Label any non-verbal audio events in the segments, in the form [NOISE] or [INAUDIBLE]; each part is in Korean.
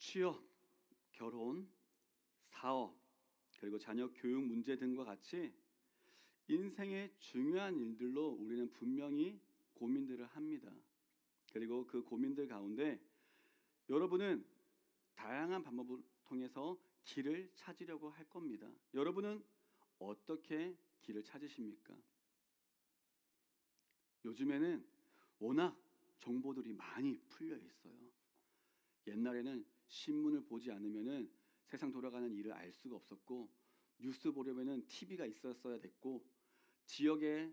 취업, 결혼, 사업, 그리고 자녀 교육 문제 등과 같이 인생의 중요한 일들로 우리는 분명히 고민들을 합니다. 그리고 그 고민들 가운데 여러분은 다양한 방법을 통해서 길을 찾으려고 할 겁니다. 여러분은 어떻게 길을 찾으십니까? 요즘에는 워낙 정보들이 많이 풀려 있어요. 옛날에는 신문을 보지 않으면은 세상 돌아가는 일을 알 수가 없었고 뉴스 보려면은 TV가 있었어야 됐고 지역에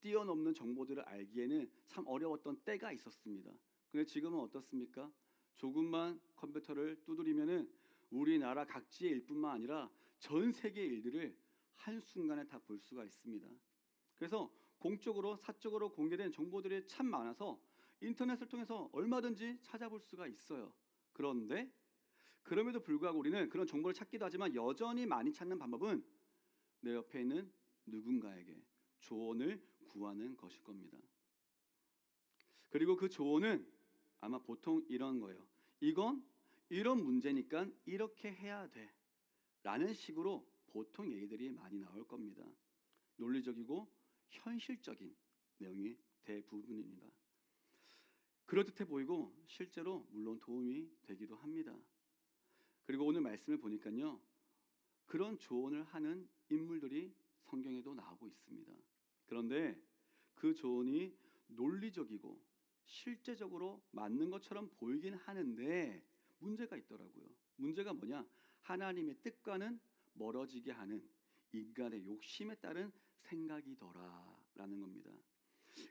뛰어넘는 정보들을 알기에는 참 어려웠던 때가 있었습니다. 근데 지금은 어떻습니까? 조금만 컴퓨터를 두드리면은 우리나라 각지의 일뿐만 아니라 전 세계의 일들을 한 순간에 다 볼 수가 있습니다. 그래서 공적으로 사적으로 공개된 정보들이 참 많아서 인터넷을 통해서 얼마든지 찾아볼 수가 있어요. 그런데 그럼에도 불구하고 우리는 그런 정보를 찾기도 하지만 여전히 많이 찾는 방법은 내 옆에 있는 누군가에게 조언을 구하는 것일 겁니다. 그리고 그 조언은 아마 보통 이런 거예요. 이건 이런 문제니까 이렇게 해야 돼. 라는 식으로 보통 얘기들이 많이 나올 겁니다. 논리적이고 현실적인 내용이 대부분입니다. 그럴듯해 보이고 실제로 물론 도움이 되기도 합니다. 그리고 오늘 말씀을 보니까요. 그런 조언을 하는 인물들이 성경에도 나오고 있습니다. 그런데 그 조언이 논리적이고 실제적으로 맞는 것처럼 보이긴 하는데 문제가 있더라고요. 문제가 뭐냐? 하나님의 뜻과는 멀어지게 하는 인간의 욕심에 따른 생각이더라라는 겁니다.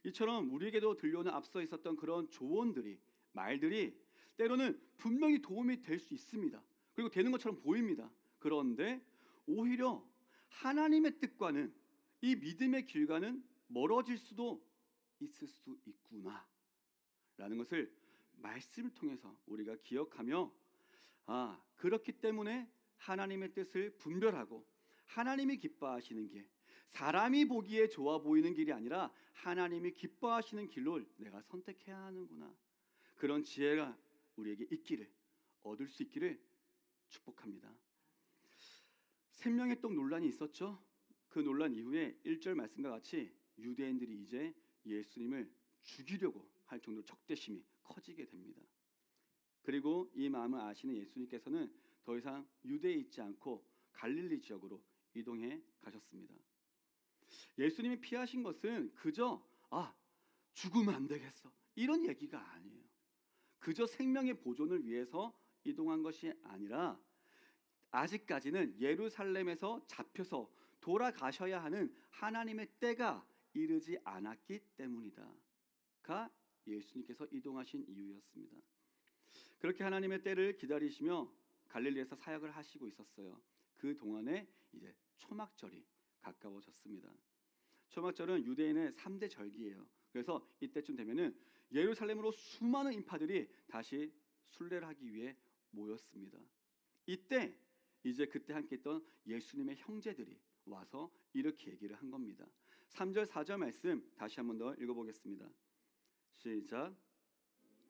이처럼 우리에게도 들려오는 앞서 있었던 그런 조언들이 말들이 때로는 분명히 도움이 될 수 있습니다. 그리고 되는 것처럼 보입니다. 그런데 오히려 하나님의 뜻과는 이 믿음의 길과는 멀어질 수도 있을 수 있구나. 라는 것을 말씀을 통해서 우리가 기억하며 아, 그렇기 때문에 하나님의 뜻을 분별하고 하나님이 기뻐하시는 길, 사람이 보기에 좋아 보이는 길이 아니라 하나님이 기뻐하시는 길로 내가 선택해야 하는구나. 그런 지혜가 우리에게 있기를 얻을 수 있기를 축복합니다. 생명의 떡 논란이 있었죠. 그 논란 이후에 1절 말씀과 같이 유대인들이 이제 예수님을 죽이려고 할 정도로 적대심이 커지게 됩니다. 그리고 이 마음을 아시는 예수님께서는 더 이상 유대에 있지 않고 갈릴리 지역으로 이동해 가셨습니다. 예수님이 피하신 것은 그저 아 죽으면 안 되겠어 이런 얘기가 아니에요. 그저 생명의 보존을 위해서 이동한 것이 아니라 아직까지는 예루살렘에서 잡혀서 돌아가셔야 하는 하나님의 때가 이르지 않았기 때문이다가 예수님께서 이동하신 이유였습니다. 그렇게 하나님의 때를 기다리시며 갈릴리에서 사역을 하시고 있었어요. 그 동안에 이제 초막절이 가까워졌습니다. 초막절은 유대인의 3대 절기예요. 그래서 이때쯤 되면은 예루살렘으로 수많은 인파들이 다시 순례를 하기 위해 모였습니다. 이때 이제 그때 함께 있던 예수님의 형제들이 와서 이렇게 얘기를 한 겁니다. 3절 4절 말씀 다시 한번 더 읽어 보겠습니다. 시작.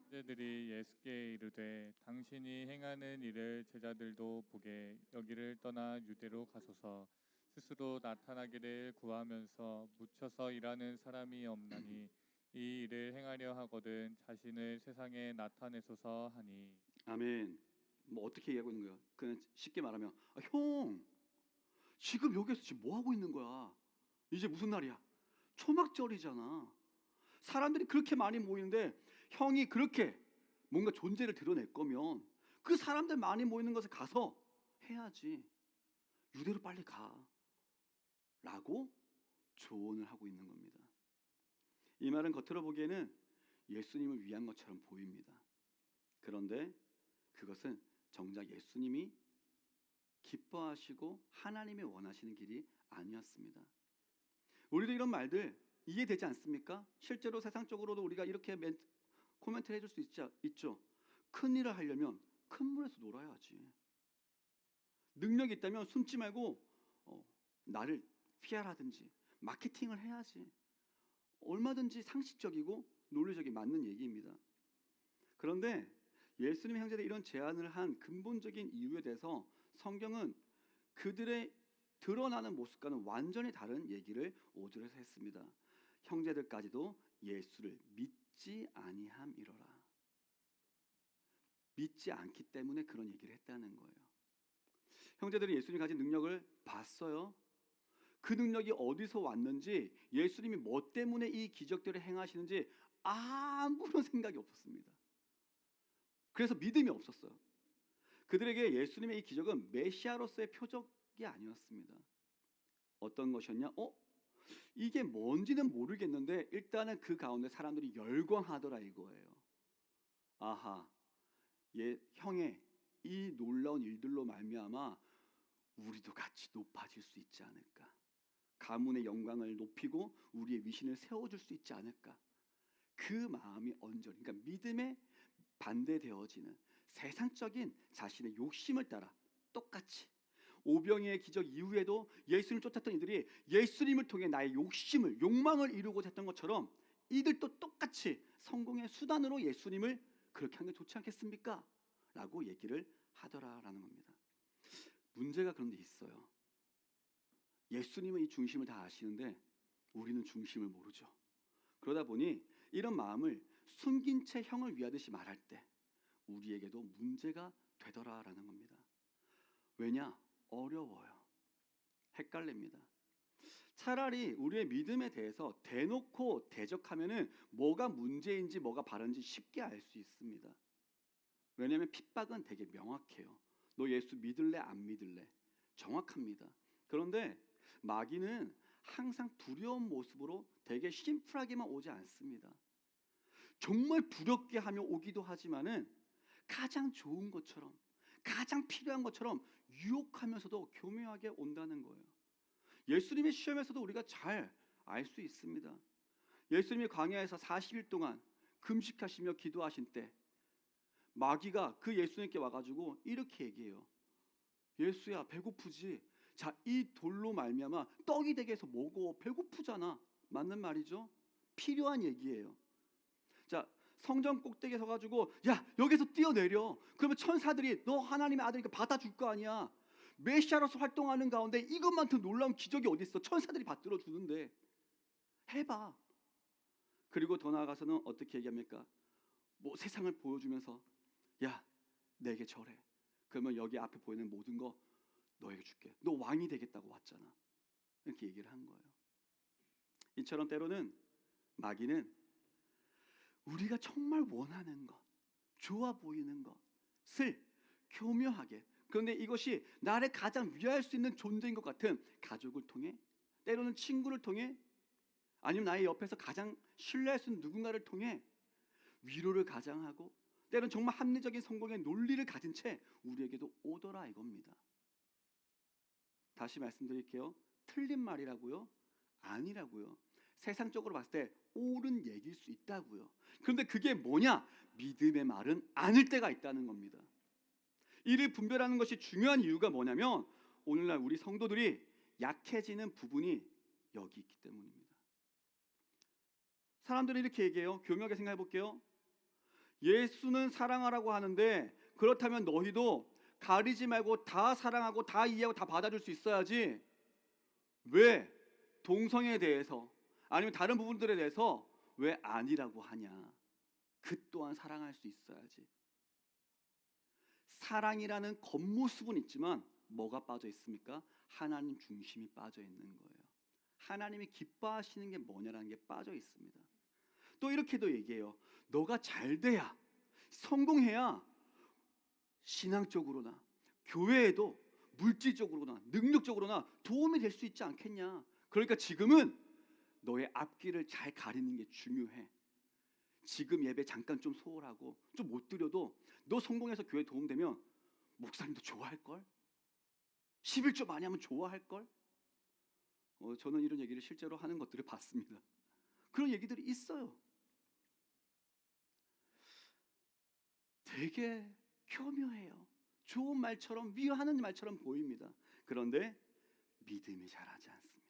제자들이 예수께 이르되 당신이 행하는 일을 제자들도 보게 여기를 떠나 유대로 가소서 스스로 나타나기를 구하면서 묻혀서 일하는 사람이 없나니 이 일을 행하려 하거든 자신을 세상에 나타내소서 하니 아멘. 뭐 어떻게 얘기하고 있는 거야? 그냥 쉽게 말하면 아, 형 지금 여기서 지금 뭐 하고 있는 거야? 이제 무슨 날이야? 초막절이잖아. 사람들이 그렇게 많이 모이는데 형이 그렇게 뭔가 존재를 드러낼 거면 그 사람들 많이 모이는 것에 가서 해야지. 유대로 빨리 가. 라고 조언을 하고 있는 겁니다. 이 말은 겉으로 보기에는 예수님을 위한 것처럼 보입니다. 그런데 그것은 정작 예수님이 기뻐하시고 하나님이 원하시는 길이 아니었습니다. 우리도 이런 말들 이해되지 않습니까? 실제로 세상적으로도 우리가 이렇게 멘트, 코멘트를 해줄 수 있지, 있죠. 큰 일을 하려면 큰 물에서 놀아야지. 능력이 있다면 숨지 말고 어, 나를 피하라든지 마케팅을 해야지. 얼마든지 상식적이고 논리적이 맞는 얘기입니다. 그런데 예수님 형제들이 이런 제안을 한 근본적인 이유에 대해서 성경은 그들의 드러나는 모습과는 완전히 다른 얘기를 5절에서 했습니다. 형제들까지도 예수를 믿지 아니함이로라. 믿지 않기 때문에 그런 얘기를 했다는 거예요. 형제들이 예수님이 가진 능력을 봤어요. 그 능력이 어디서 왔는지 예수님이 뭐 때문에 이 기적들을 행하시는지 아무런 [LAUGHS] 생각이 없었습니다. 그래서 믿음이 없었어요. 그들에게 예수님의 이 기적은 메시아로서의 표적이 아니었습니다. 어떤 것이었냐? 어? 이게 뭔지는 모르겠는데 일단은 그 가운데 사람들이 열광하더라 이거예요. 아하, 예, 형의 이 놀라운 일들로 말미암아 우리도 같이 높아질 수 있지 않을까? 가문의 영광을 높이고 우리의 위신을 세워줄 수 있지 않을까? 그 마음이 언저리, 그러니까 믿음에 반대되어지는 세상적인 자신의 욕심을 따라 똑같이 오병이의 기적 이후에도 예수님을 쫓았던 이들이 예수님을 통해 나의 욕심을 욕망을 이루고자 했던 것처럼 이들도 똑같이 성공의 수단으로 예수님을 그렇게 하는 게 좋지 않겠습니까? 라고 얘기를 하더라라는 겁니다. 문제가 그런데 있어요. 예수님은 이 중심을 다 아시는데 우리는 중심을 모르죠. 그러다 보니 이런 마음을 숨긴 채 형을 위하듯이 말할 때 우리에게도 문제가 되더라라는 겁니다. 왜냐? 어려워요. 헷갈립니다. 차라리 우리의 믿음에 대해서 대놓고 대적하면은 뭐가 문제인지 뭐가 바른지 쉽게 알 수 있습니다. 왜냐하면 핍박은 되게 명확해요. 너 예수 믿을래 안 믿을래 정확합니다. 그런데 마귀는 항상 두려운 모습으로 되게 심플하게만 오지 않습니다. 정말 두렵게 하며 오기도 하지만은 가장 좋은 것처럼 가장 필요한 것처럼 유혹하면서도 교묘하게 온다는 거예요. 예수님의 시험에서도 우리가 잘 알 수 있습니다. 예수님이 광야에서 40일 동안 금식하시며 기도하신 때 마귀가 그 예수님께 와가지고 이렇게 얘기해요. 예수야 배고프지? 자 이 돌로 말미암아 떡이 되게 해서 먹어. 배고프잖아. 맞는 말이죠? 필요한 얘기예요. 자 성전 꼭대기에 서 가지고 야 여기서 뛰어내려. 그러면 천사들이 너 하나님의 아들이니까 받아 줄 거 아니야. 메시아로서 활동하는 가운데 이것만큼 놀라운 기적이 어디 있어? 천사들이 받들어 주는데. 해 봐. 그리고 더 나아가서는 어떻게 얘기합니까? 뭐 세상을 보여주면서 야 내게 절해. 그러면 여기 앞에 보이는 모든 거 너에게 줄게. 너 왕이 되겠다고 왔잖아. 이렇게 얘기를 한 거예요. 이처럼 때로는 마귀는 우리가 정말 원하는 것, 좋아 보이는 것을 교묘하게 그런데 이것이 나를 가장 위할 수 있는 존재인 것 같은 가족을 통해 때로는 친구를 통해 아니면 나의 옆에서 가장 신뢰할 수 있는 누군가를 통해 위로를 가장하고 때로는 정말 합리적인 성공의 논리를 가진 채 우리에게도 오더라 이겁니다. 다시 말씀드릴게요. 틀린 말이라고요? 아니라고요. 세상적으로 봤을 때 옳은 얘기일 수 있다고요. 그런데 그게 뭐냐? 믿음의 말은 아닐 때가 있다는 겁니다. 이를 분별하는 것이 중요한 이유가 뭐냐면 오늘날 우리 성도들이 약해지는 부분이 여기 있기 때문입니다. 사람들이 이렇게 얘기해요. 교묘하게 생각해 볼게요. 예수는 사랑하라고 하는데 그렇다면 너희도 가리지 말고 다 사랑하고 다 이해하고 다 받아줄 수 있어야지. 왜 동성애에 대해서 아니면 다른 부분들에 대해서 왜 아니라고 하냐? 그 또한 사랑할 수 있어야지. 사랑이라는 겉모습은 있지만 뭐가 빠져 있습니까? 하나님 중심이 빠져 있는 거예요. 하나님이 기뻐하시는 게 뭐냐라는 게 빠져 있습니다. 또 이렇게도 얘기해요. 너가 잘 돼야 성공해야 신앙적으로나 교회에도 물질적으로나 능력적으로나 도움이 될 수 있지 않겠냐. 그러니까 지금은 너의 앞길을 잘 가리는 게 중요해. 지금 예배 잠깐 좀 소홀하고 좀 못 드려도 너 성공해서 교회 도움되면 목사님도 좋아할 걸. 11조 많이 하면 좋아할 걸. 어, 저는 이런 얘기를 실제로 하는 것들을 봤습니다. 그런 얘기들이 있어요. 되게 교묘해요. 좋은 말처럼 위로하는 말처럼 보입니다. 그런데 믿음이 자라지 않습니다.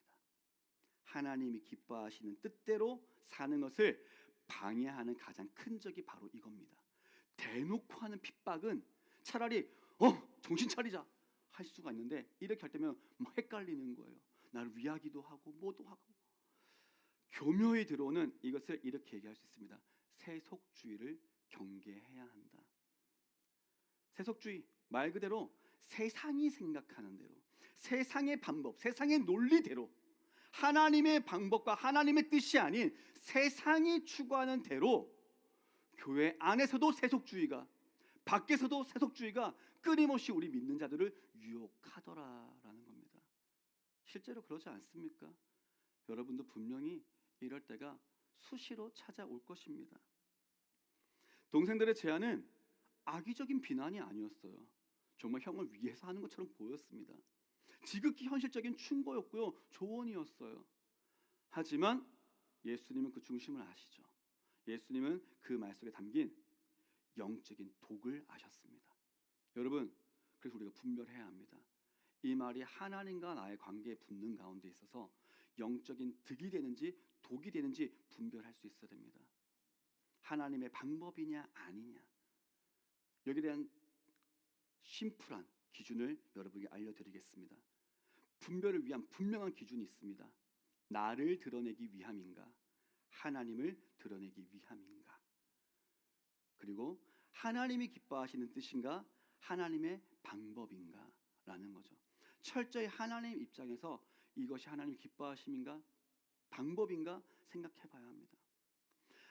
하나님이 기뻐하시는 뜻대로 사는 것을 방해하는 가장 큰 적이 바로 이겁니다. 대놓고 하는 핍박은 차라리 어 정신 차리자 할 수가 있는데 이렇게 할 때면 막 헷갈리는 거예요. 나를 위하기도 하고 뭐도 하고 교묘히 들어오는 이것을 이렇게 얘기할 수 있습니다. 세속주의를 경계해야 한다. 세속주의 말 그대로 세상이 생각하는 대로 세상의 방법, 세상의 논리대로 하나님의 방법과 하나님의 뜻이 아닌 세상이 추구하는 대로 교회 안에서도 세속주의가 밖에서도 세속주의가 끊임없이 우리 믿는 자들을 유혹하더라라는 겁니다. 실제로 그러지 않습니까? 여러분도 분명히 이럴 때가 수시로 찾아올 것입니다. 동생들의 제안은 악의적인 비난이 아니었어요. 정말 형을 위해서 하는 것처럼 보였습니다. 지극히 현실적인 충고였고요. 조언이었어요. 하지만 예수님은 그 중심을 아시죠. 예수님은 그 말 속에 담긴 영적인 독을 아셨습니다. 여러분, 그래서 우리가 분별해야 합니다. 이 말이 하나님과 나의 관계에 붙는 가운데 있어서 영적인 득이 되는지 독이 되는지 분별할 수 있어야 됩니다. 하나님의 방법이냐 아니냐. 여기에 대한 심플한 기준을 여러분에게 알려드리겠습니다. 분별을 위한 분명한 기준이 있습니다. 나를 드러내기 위함인가, 하나님을 드러내기 위함인가. 그리고 하나님이 기뻐하시는 뜻인가, 하나님의 방법인가 라는 거죠. 철저히 하나님 입장에서 이것이 하나님 기뻐하심인가, 방법인가 생각해 봐야 합니다.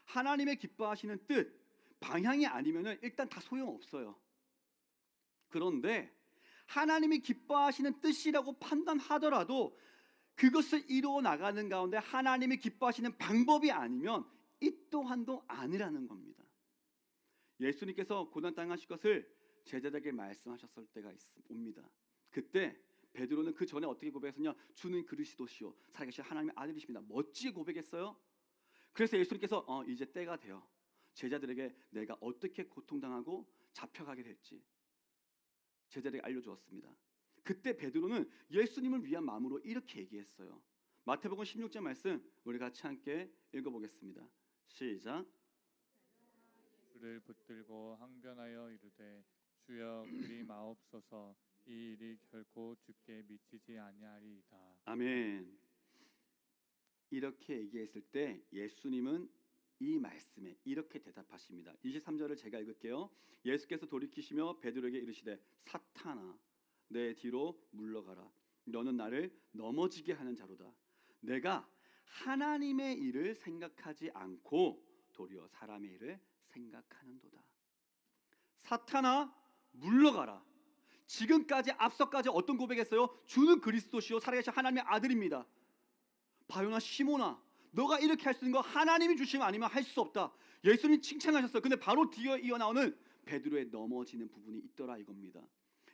하나님의 기뻐하시는 뜻, 방향이 아니면은 일단 다 소용 없어요. 그런데 하나님이 기뻐하시는 뜻이라고 판단하더라도 그것을 이루어 나가는 가운데 하나님이 기뻐하시는 방법이 아니면 이 또한도 아니라는 겁니다. 예수님께서 고난 당하실 것을 제자들에게 말씀하셨을 때가 있, 옵니다. 그때 베드로는 그 전에 어떻게 고백했었냐? 주는 그리스도시요 살아계신 하나님의 아들이십니다. 멋지게 고백했어요. 그래서 예수님께서 어, 이제 때가 되어 제자들에게 내가 어떻게 고통당하고 잡혀가게 될지 제자들에게 알려주었습니다. 그때 베드로는 예수님을 위한 마음으로 이렇게 얘기했어요. 마태복음 16장 말씀 우리 같이 함께 읽어보겠습니다. 시작. 그를 붙들고 항변하여 이르되 주여 그리 [CLEARS THROAT] 마옵소서 이 일이 결코 주께 미치지 아니하리이다. 아멘. 이렇게 얘기했을 때 예수님은 이 말씀에 이렇게 대답하십니다. 23절을 제가 읽을게요. 예수께서 돌이키시며 베드로에게 이르시되 사탄아 내 뒤로 물러가라. 너는 나를 넘어지게 하는 자로다. 내가 하나님의 일을 생각하지 않고 도리어 사람의 일을 생각하는도다. 사탄아 물러가라. 지금까지 앞서까지 어떤 고백했어요? 주는 그리스도시요 살아계신 하나님의 아들입니다. 바요나 시모나 너가 이렇게 할 수 있는 거 하나님이 주시면 아니면 할 수 없다. 예수님 칭찬하셨어요. 근데 바로 뒤에 이어 나오는 베드로의 넘어지는 부분이 있더라 이겁니다.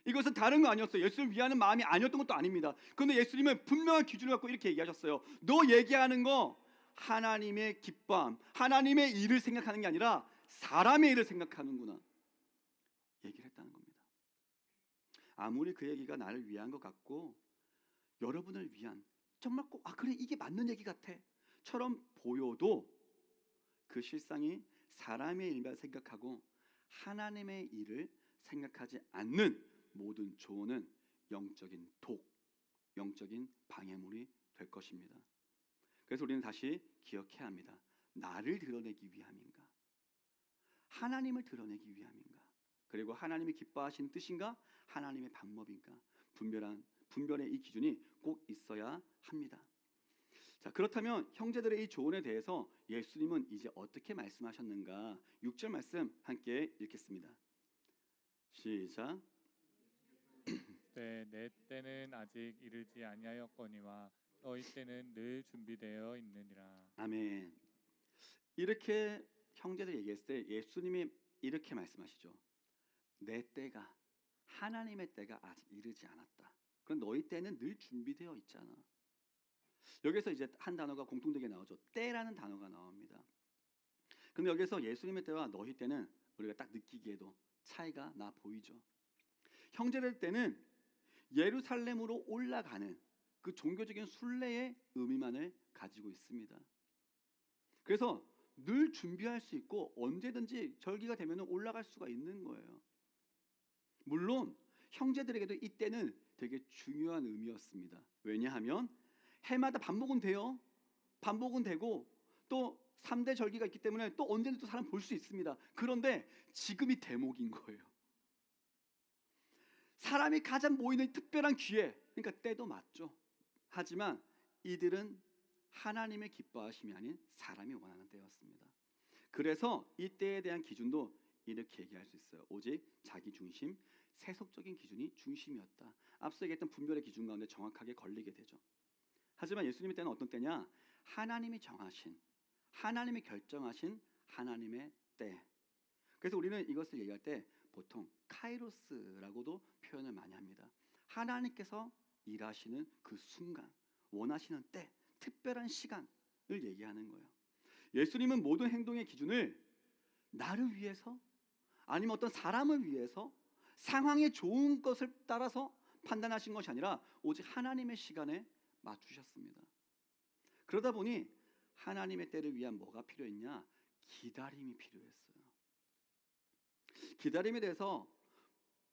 이것은 다른 거 아니었어요. 예수를 위하는 마음이 아니었던 것도 아닙니다. 그런데 예수님은 분명한 기준을 갖고 이렇게 얘기하셨어요. 너 얘기하는 거 하나님의 기쁨, 하나님의 일을 생각하는 게 아니라 사람의 일을 생각하는구나. 얘기를 했다는 겁니다. 아무리 그 얘기가 나를 위한 것 같고 여러분을 위한 정말 꼭 아 그래 이게 맞는 얘기 같아. 처럼 보여도 그 실상이 사람의 일만 생각하고 하나님의 일을 생각하지 않는 모든 조언은 영적인 독, 영적인 방해물이 될 것입니다. 그래서 우리는 다시 기억해야 합니다. 나를 드러내기 위함인가? 하나님을 드러내기 위함인가? 그리고 하나님이 기뻐하시는 뜻인가? 하나님의 방법인가? 분별한 분별의 이 기준이 꼭 있어야 합니다. 자, 그렇다면 형제들의 이 조언에 대해서 예수님은 이제 어떻게 말씀하셨는가? 6절 말씀 함께 읽겠습니다. 시작. 때 [CLEARS THROAT] 내 때는 아직 이르지 아니하였거니와 너희 때는 늘 준비되어 있느니라. 아멘. 이렇게 형제들 얘기했을 때 예수님이 이렇게 말씀하시죠. 내 때가 하나님의 때가 아직 이르지 않았다. 그럼 너희 때는 늘 준비되어 있잖아. 여기서 이제 한 단어가 공통되게 나오죠. 때라는 단어가 나옵니다. 근데 여기서 예수님의 때와 너희 때는 우리가 딱 느끼기에도 차이가 나 보이죠. 형제들 때는 예루살렘으로 올라가는 그 종교적인 순례의 의미만을 가지고 있습니다. 그래서 늘 준비할 수 있고 언제든지 절기가 되면 올라갈 수가 있는 거예요. 물론 형제들에게도 이때는 되게 중요한 의미였습니다. 왜냐하면 해마다 반복은 돼요. 반복은 되고 또 3대 절기가 있기 때문에 또 언제든 또 사람 볼 수 있습니다. 그런데 지금이 대목인 거예요. 사람이 가장 모이는 특별한 기회, 그러니까 때도 맞죠. 하지만 이들은 하나님의 기뻐하심이 아닌 사람이 원하는 때였습니다. 그래서 이 때에 대한 기준도 이렇게 얘기할 수 있어요. 오직 자기 중심, 세속적인 기준이 중심이었다. 앞서 얘기했던 분별의 기준 가운데 정확하게 걸리게 되죠. 하지만 예수님의 때는 어떤 때냐? 하나님이 정하신, 하나님이 결정하신 하나님의 때. 그래서 우리는 이것을 얘기할 때 보통 카이로스라고도 표현을 많이 합니다. 하나님께서 일하시는 그 순간, 원하시는 때, 특별한 시간을 얘기하는 거예요. 예수님은 모든 행동의 기준을 나를 위해서 아니면 어떤 사람을 위해서 상황에 좋은 것을 따라서 판단하신 것이 아니라 오직 하나님의 시간에 맞추셨습니다. 그러다 보니 하나님의 때를 위한 뭐가 필요했냐? 기다림이 필요했어요. 기다림에 대해서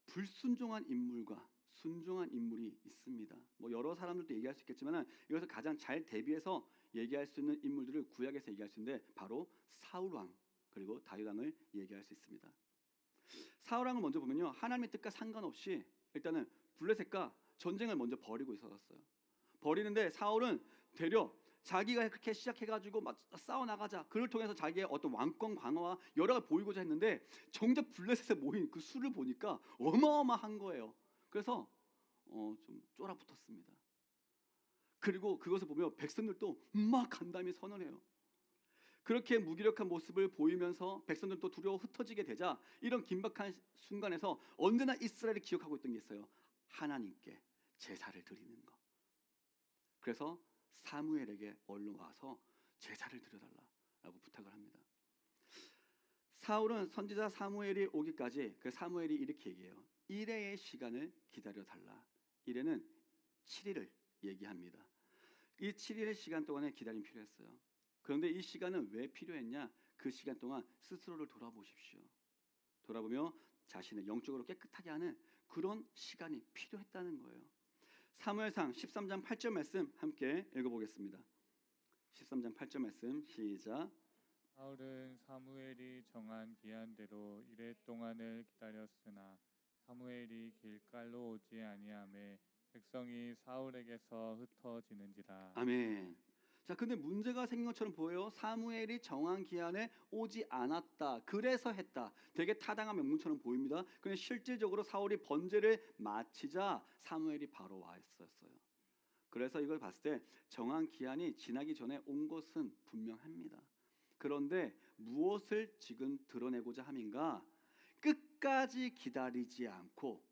불순종한 인물과 순종한 인물이 있습니다. 뭐 여러 사람들도 얘기할 수 있겠지만 이것을 가장 잘 대비해서 얘기할 수 있는 인물들을 구약에서 얘기할 수 있는데 바로 사울 왕 그리고 다윗 왕을 얘기할 수 있습니다. 사울 왕을 먼저 보면요 하나님의 뜻과 상관없이 일단은 블레셋과 전쟁을 먼저 벌이고 있었어요. 벌이는데 사울은 되려 자기가 그렇게 시작해가지고 막 싸워 나가자. 그를 통해서 자기의 어떤 왕권 강화와 여러 가지 보이고자 했는데 정작 블레셋에 모인 그 수를 보니까 어마어마한 거예요. 그래서 어, 좀 쫄아붙었습니다. 그리고 그것을 보며 백성들도 막 간담이 선언해요. 그렇게 무기력한 모습을 보이면서 백성들도 두려워 흩어지게 되자 이런 긴박한 순간에서 언제나 이스라엘이 기억하고 있던 게 있어요. 하나님께 제사를 드리는 것. 그래서 사무엘에게 얼른 와서 제사를 드려달라라고 부탁을 합니다. 사울은 선지자 사무엘이 오기까지 그 사무엘이 이렇게 얘기해요. 1회의 시간을 기다려 달라. 1회는 7일을 얘기합니다. 이 7일의 시간 동안에 기다림 필요했어요. 그런데 이 시간은 왜 필요했냐? 그 시간 동안 스스로를 돌아보십시오. 돌아보며 자신을 영적으로 깨끗하게 하는 그런 시간이 필요했다는 거예요. 사무엘상 13장 8절 말씀 함께 읽어보겠습니다. 13장 8절 말씀 시작. 사울은 사무엘이 정한 기한대로 이래 동안을 기다렸으나 사무엘이 길갈로 오지 아니하매 백성이 사울에게서 흩어지는지라. 아멘. 자, 근데 문제가 생긴 것처럼 보여요. 사무엘이 정한 기한에 오지 않았다. 그래서 했다. 되게 타당한 명문처럼 보입니다. 근데 실질적으로 사울이 번제를 마치자 사무엘이 바로 와 있었어요. 그래서 이걸 봤을 때 정한 기한이 지나기 전에 온 것은 분명합니다. 그런데 무엇을 지금 드러내고자 함인가? 끝까지 기다리지 않고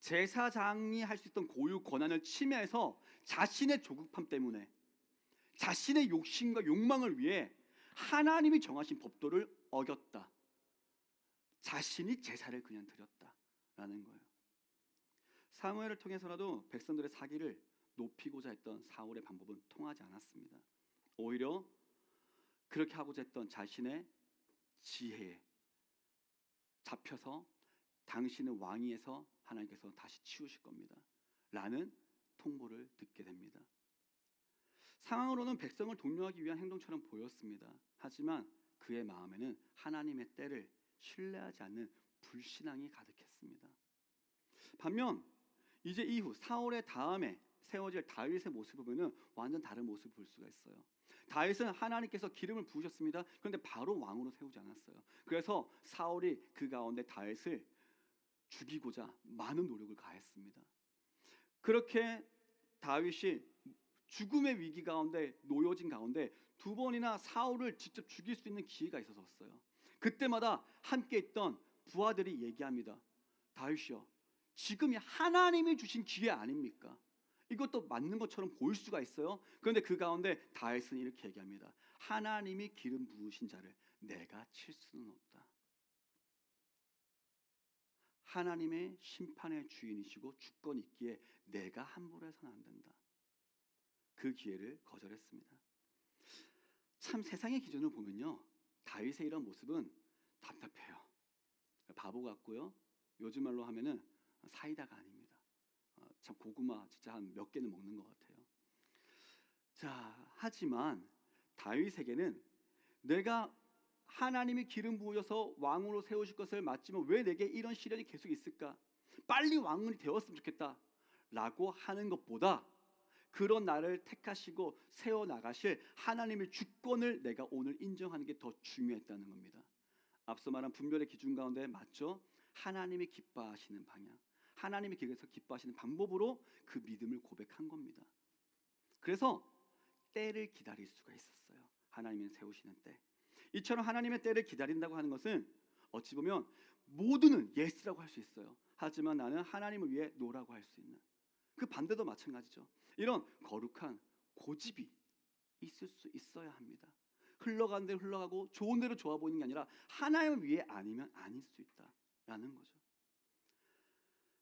제사장이 할 수 있던 고유 권한을 침해해서 자신의 조급함 때문에 자신의 욕심과 욕망을 위해 하나님이 정하신 법도를 어겼다. 자신이 제사를 그냥 드렸다라는 거예요. 사무엘을 통해서라도 백성들의 사기를 높이고자 했던 사울의 방법은 통하지 않았습니다. 오히려 그렇게 하고자 했던 자신의 지혜에 잡혀서 당신은 왕위에서 하나님께서 다시 치우실 겁니다. 라는 통보를 듣게 됩니다. 상황으로는 백성을 독려하기 위한 행동처럼 보였습니다. 하지만 그의 마음에는 하나님의 때를 신뢰하지 않는 불신앙이 가득했습니다. 반면 이제 이후 사울의 다음에 세워질 다윗의 모습을 보면 완전 다른 모습을 볼 수가 있어요. 다윗은 하나님께서 기름을 부으셨습니다. 그런데 바로 왕으로 세우지 않았어요. 그래서 사울이 그 가운데 다윗을 죽이고자 많은 노력을 가했습니다. 그렇게 다윗이 죽음의 위기 가운데 놓여진 가운데 두 번이나 사울을 직접 죽일 수 있는 기회가 있었어요. 그때마다 함께 있던 부하들이 얘기합니다. 다윗이요. 지금이 하나님이 주신 기회 아닙니까? 이것도 맞는 것처럼 보일 수가 있어요. 그런데 그 가운데 다윗은 이렇게 얘기합니다. 하나님이 기름 부으신 자를 내가 칠 수는 없다. 하나님의 심판의 주인이시고 주권 있기에 내가 함부로 해서는 안 된다. 그 기회를 거절했습니다. 참 세상의 기준을 보면요. 다윗의 이런 모습은 답답해요. 바보 같고요. 요즘 말로 하면은 사이다가 아닙니다. 어, 참 고구마 진짜 한 몇 개는 먹는 것 같아요. 자, 하지만 다윗에게는 내가 하나님이 기름 부으셔서 왕으로 세우실 것을 맞지만 왜 내게 이런 시련이 계속 있을까? 빨리 왕이 되었으면 좋겠다 라고 하는 것보다 그런 나를 택하시고 세워 나가실 하나님의 주권을 내가 오늘 인정하는 게 더 중요했다는 겁니다. 앞서 말한 분별의 기준 가운데 맞죠? 하나님이 기뻐하시는 방향, 하나님이 길에서 기뻐하시는 방법으로 그 믿음을 고백한 겁니다. 그래서 때를 기다릴 수가 있었어요. 하나님이 세우시는 때. 이처럼 하나님의 때를 기다린다고 하는 것은 어찌 보면 모두는 예스라고 할 수 있어요. 하지만 나는 하나님을 위해 노라고 할 수 있는 그 반대도 마찬가지죠. 이런 거룩한 고집이 있을 수 있어야 합니다. 흘러가는 대로 흘러가고 좋은 대로 좋아 보이는 게 아니라 하나님을 위해 아니면 아닐 수 있다라는 거죠.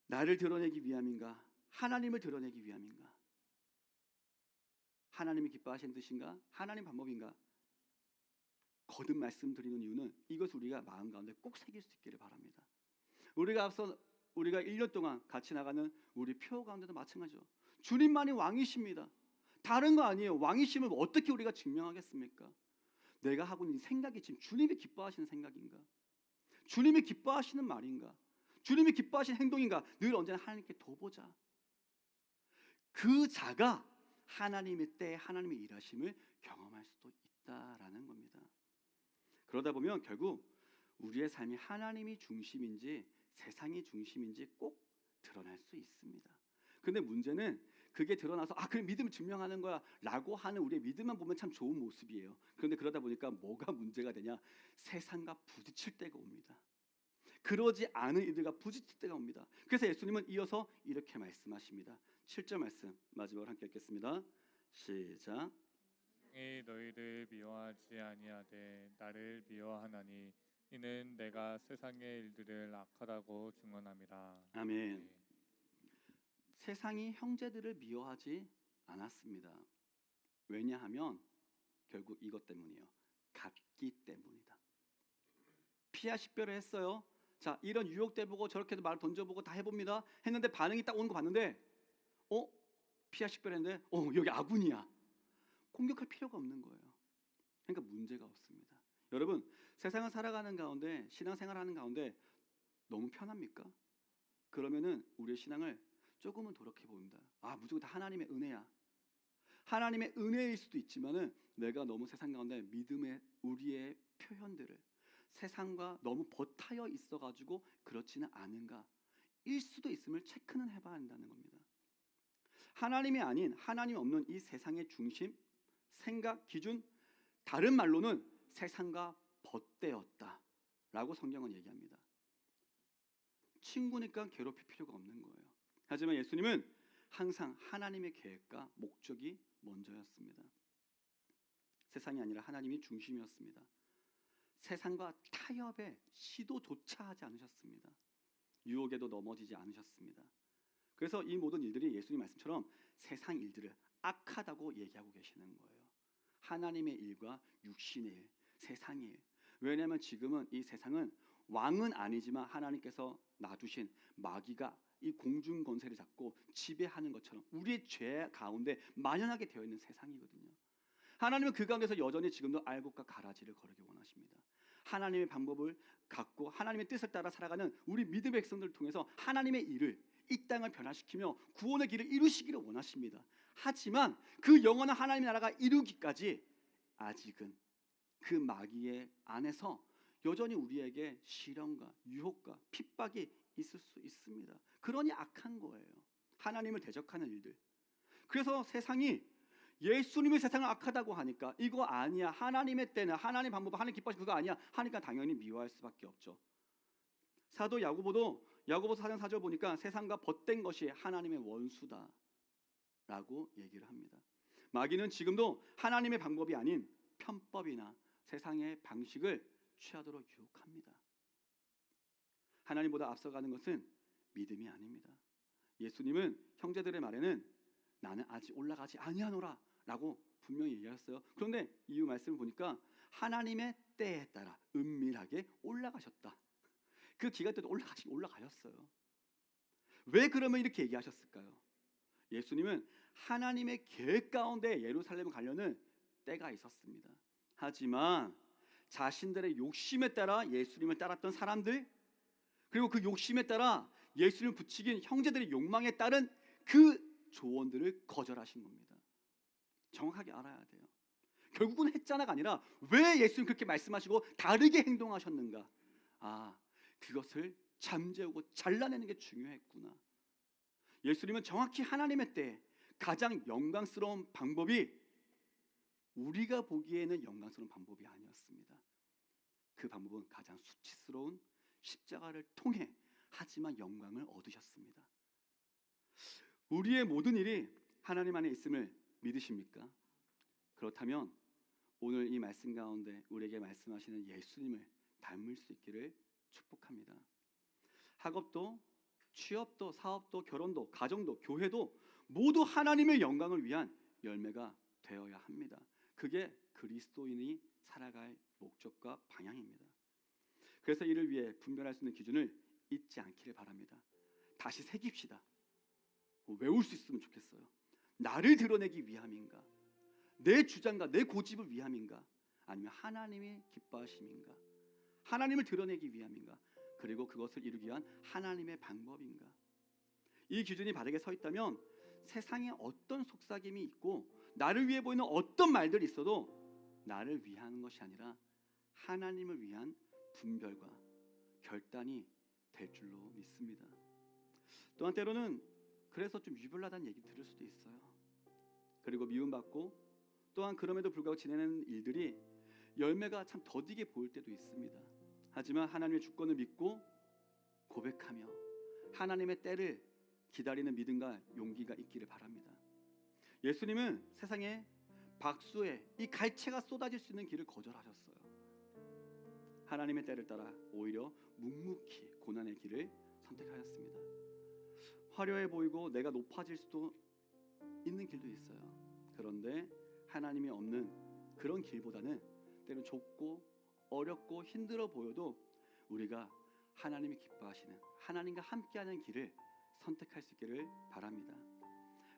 나를 드러내기 위함인가? 하나님을 드러내기 위함인가? 하나님이 기뻐하시는 뜻인가? 하나님 방법인가? 거듭 말씀드리는 이유는 이것을 우리가 마음 가운데 꼭 새길 수 있기를 바랍니다. 우리가 앞서 우리가 1년 동안 같이 나가는 우리 표 가운데도 마찬가지죠. 주님만이 왕이십니다. 다른 거 아니에요. 왕이심을 어떻게 우리가 증명하겠습니까? 내가 하고 있는 이 생각이 지금 주님이 기뻐하시는 생각인가? 주님이 기뻐하시는 말인가? 주님이 기뻐하시는 행동인가? 늘 언제나 하나님께 도보자. 그 자가 하나님의 때 하나님의 일하심을 경험할 수도 있다라는 겁니다. 그러다 보면 결국 우리의 삶이 하나님이 중심인지 세상이 중심인지 꼭 드러날 수 있습니다. 근데 문제는 그게 드러나서 아 그래 믿음을 증명하는 거야라고 하는 우리의 믿음만 보면 참 좋은 모습이에요. 그런데 그러다 보니까 뭐가 문제가 되냐? 세상과 부딪힐 때가 옵니다. 그러지 않은 이들과 부딪힐 때가 옵니다. 그래서 예수님은 이어서 이렇게 말씀하십니다. 7절 말씀 마지막으로 함께 읽겠습니다. 시작. 이 너희를 미워하지 아니하되 나를 미워하나니 이는 내가 세상의 일들을 악하다고 증언함이라. 아멘. 네. 세상이 형제들을 미워하지 않았습니다. 왜냐하면 결국 이것 때문이에요. 같기 때문이다. 피하 식별을 했어요. 자, 이런 유혹돼 보고 저렇게도 말 던져보고 다 해봅니다. 했는데 반응이 딱 오는 거 봤는데, 어? 피하 식별했는데, 어 여기 아군이야. 공격할 필요가 없는 거예요. 그러니까 문제가 없습니다. 여러분, 세상을 살아가는 가운데 신앙생활 하는 가운데 너무 편합니까? 그러면은 우리의 신앙을 조금은 돌이켜 봅니다. 아, 무조건 다 하나님의 은혜야. 하나님의 은혜일 수도 있지만은 내가 너무 세상 가운데 믿음의 우리의 표현들을 세상과 너무 버타여 있어 가지고 그렇지는 않은가? 일 수도 있음을 체크는 해봐야 한다는 겁니다. 하나님이 아닌 하나님 없는 이 세상의 중심, 생각, 기준, 다른 말로는 세상과 벗대었다라고 성경은 얘기합니다. 친구니까 괴롭힐 필요가 없는 거예요. 하지만 예수님은 항상 하나님의 계획과 목적이 먼저였습니다. 세상이 아니라 하나님이 중심이었습니다. 세상과 타협의 시도조차 하지 않으셨습니다. 유혹에도 넘어지지 않으셨습니다. 그래서 이 모든 일들이 예수님 말씀처럼 세상 일들을 악하다고 얘기하고 계시는 거예요. 하나님의 일과 육신의 일, 세상의 일. 왜냐하면 지금은 이 세상은 왕은 아니지만 하나님께서 놔두신 마귀가 이 공중 권세를 잡고 지배하는 것처럼 우리의 죄 가운데 만연하게 되어 있는 세상이거든요. 하나님은 그 가운데서 여전히 지금도 알곡과 가라지를 거르기 원하십니다. 하나님의 방법을 갖고 하나님의 뜻을 따라 살아가는 우리 믿음의 백성들을 통해서 하나님의 일을 이 땅을 변화시키며 구원의 길을 이루시기를 원하십니다. 하지만 그 영원한 하나님의 나라가 이루기까지 아직은 그 마귀의 안에서 여전히 우리에게 시련과 유혹과 핍박이 있을 수 있습니다. 그러니 악한 거예요. 하나님을 대적하는 일들. 그래서 세상이 예수님이 세상을 악하다고 하니까 이거 아니야. 하나님의 때는 하나님 방법, 하나님 기뻐하시 그거 아니야. 하니까 당연히 미워할 수밖에 없죠. 사도 야고보도 야고보 4장 4절 보니까 세상과 벗된 것이 하나님의 원수다라고 얘기를 합니다. 마귀는 지금도 하나님의 방법이 아닌 편법이나 세상의 방식을 취하도록 유혹합니다. 하나님보다 앞서가는 것은 믿음이 아닙니다. 예수님은 형제들의 말에는 나는 아직 올라가지 아니하노라라고 분명히 얘기했어요. 그런데 이유 말씀을 보니까 하나님의 때에 따라 은밀하게 올라가셨다. 그 기간 때도 올라가시 올라가셨어요. 왜 그러면 이렇게 얘기하셨을까요? 예수님은 하나님의 계획 가운데 예루살렘 가려는 때가 있었습니다. 하지만 자신들의 욕심에 따라 예수님을 따랐던 사람들 그리고 그 욕심에 따라 예수님을 붙이긴 형제들의 욕망에 따른 그 조언들을 거절하신 겁니다. 정확하게 알아야 돼요. 결국은 했잖아가 아니라 왜 예수님 그렇게 말씀하시고 다르게 행동하셨는가? 아, 그것을 잠재우고 잘라내는 게 중요했구나. 예수님은 정확히 하나님의 때 가장 영광스러운 방법이 우리가 보기에는 영광스러운 방법이 아니었습니다. 그 방법은 가장 수치스러운 십자가를 통해 하지만 영광을 얻으셨습니다. 우리의 모든 일이 하나님 안에 있음을 믿으십니까? 그렇다면 오늘 이 말씀 가운데 우리에게 말씀하시는 예수님을 닮을 수 있기를 축복합니다. 학업도 취업도 사업도 결혼도 가정도 교회도 모두 하나님의 영광을 위한 열매가 되어야 합니다. 그게 그리스도인이 살아갈 목적과 방향입니다. 그래서 이를 위해 분별할 수 있는 기준을 잊지 않기를 바랍니다. 다시 새깁시다. 뭐 외울 수 있으면 좋겠어요. 나를 드러내기 위함인가? 내 주장과 내 고집을 위함인가? 아니면 하나님의 기뻐하심인가? 하나님을 드러내기 위함인가? 그리고 그것을 이루기 위한 하나님의 방법인가? 이 기준이 바르게 서 있다면 세상에 어떤 속삭임이 있고 나를 위해 보이는 어떤 말들이 있어도 나를 위한 것이 아니라 하나님을 위한 분별과 결단이 될 줄로 믿습니다. 또한 때로는 그래서 좀 유별나다는 얘기 들을 수도 있어요. 그리고 미움받고 또한 그럼에도 불구하고 지내는 일들이 열매가 참 더디게 보일 때도 있습니다. 하지만 하나님의 주권을 믿고 고백하며 하나님의 때를 기다리는 믿음과 용기가 있기를 바랍니다. 예수님은 세상에 박수에 이 갈채가 쏟아질 수 있는 길을 거절하셨어요. 하나님의 때를 따라 오히려 묵묵히 고난의 길을 선택하였습니다. 화려해 보이고 내가 높아질 수도 있는 길도 있어요. 그런데 하나님이 없는 그런 길보다는 때로 좁고 어렵고 힘들어 보여도 우리가 하나님이 기뻐하시는 하나님과 함께하는 길을 선택할 수 있기를 바랍니다.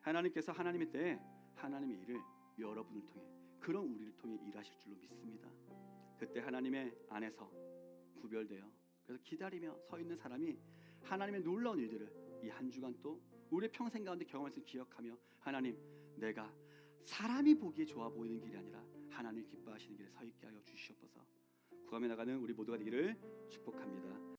하나님께서 하나님의 때에 하나님의 일을 여러분을 통해 그런 우리를 통해 일하실 줄로 믿습니다. 그때 하나님의 안에서 구별되어 그래서 기다리며 서 있는 사람이 하나님의 놀라운 일들을 이 한 주간 또 우리의 평생 가운데 경험할 수 기억하며 하나님 내가 사람이 보기에 좋아 보이는 길이 아니라 하나님 기뻐하시는 길에 서 있게 하여 주시옵소서. 구하며 나가는 우리 모두가 되기를 축복합니다.